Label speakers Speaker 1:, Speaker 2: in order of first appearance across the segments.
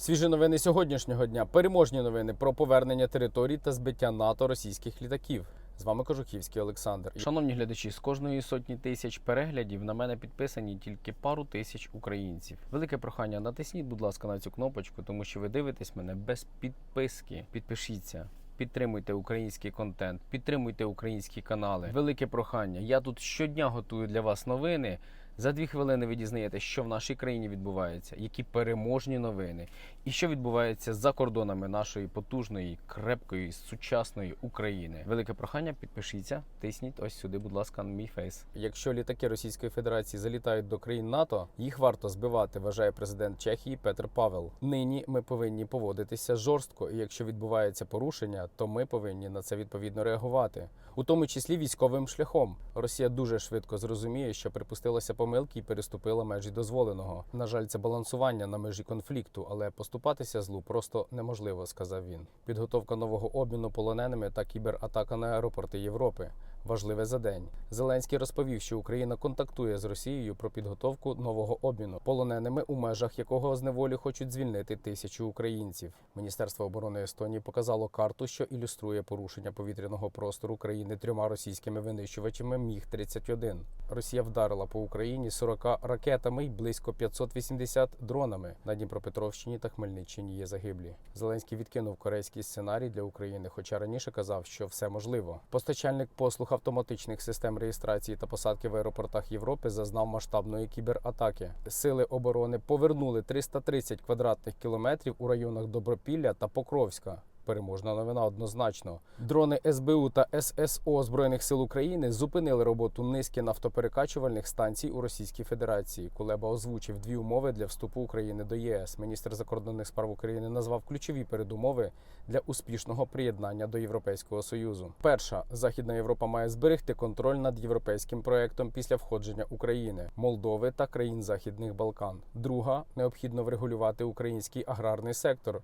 Speaker 1: Свіжі новини сьогоднішнього дня. Переможні новини про повернення територій та збиття НАТО російських літаків. З вами Кожухівський Олександр. Шановні глядачі, з кожної сотні тисяч переглядів на мене підписані тільки пару тисяч українців. Велике прохання, натисніть, будь ласка, на цю кнопочку, тому що ви дивитесь мене без підписки. Підпишіться. Підтримуйте український контент, підтримуйте українські канали. Велике прохання. Я тут щодня готую для вас новини. За дві хвилини ви дізнаєтесь, що в нашій країні відбувається, які переможні новини, і що відбувається за кордонами нашої потужної, крепкої, сучасної України. Велике прохання, підпишіться, тисніть ось сюди, будь ласка, на мій фейс. Якщо літаки Російської Федерації залітають до країн НАТО, їх варто збивати, вважає президент Чехії Петр Павел. Нині ми повинні поводитися жорстко, і якщо відбувається порушення, то ми повинні на це відповідно реагувати, у тому числі військовим шляхом. Росія дуже швидко зрозуміє, що припустилася помилки і переступила межі дозволеного. На жаль, це балансування на межі конфлікту, але поступатися злу просто неможливо, сказав він. Підготовка нового обміну полоненими та кібератака на аеропорти Європи. Важливе за день. Зеленський розповів, що Україна контактує з Росією про підготовку нового обміну полоненими, у межах якого з неволі хочуть звільнити тисячу українців. Міністерство оборони Естонії показало карту, що ілюструє порушення повітряного простору країни трьома російськими винищувачами Міг 31 Росія вдарила по Україні 40 ракетами й близько 580 дронами. На Дніпропетровщині та Хмельниччині є загиблі. Зеленський відкинув корейський сценарій для України, хоча раніше казав, що все можливо. Постачальник послуг автоматичних систем реєстрації та посадки в аеропортах Європи зазнав масштабної кібератаки. Сили оборони повернули 330 квадратних кілометрів у районах Добропілля та Покровська. Переможна новина однозначно. Дрони СБУ та ССО Збройних сил України зупинили роботу низки нафтоперекачувальних станцій у Російській Федерації. Кулеба озвучив дві умови для вступу України до ЄС. Міністр закордонних справ України назвав ключові передумови для успішного приєднання до Європейського союзу. Перша Західна Європа має зберегти контроль над європейським проектом після входження України, Молдови та країн Західних Балкан. Друга необхідно врегулювати український аграрний сектор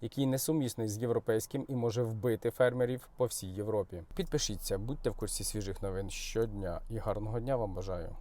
Speaker 1: який несумісний з європейським і може вбити фермерів по всій Європі. Підпишіться, будьте в курсі свіжих новин щодня і гарного дня вам бажаю.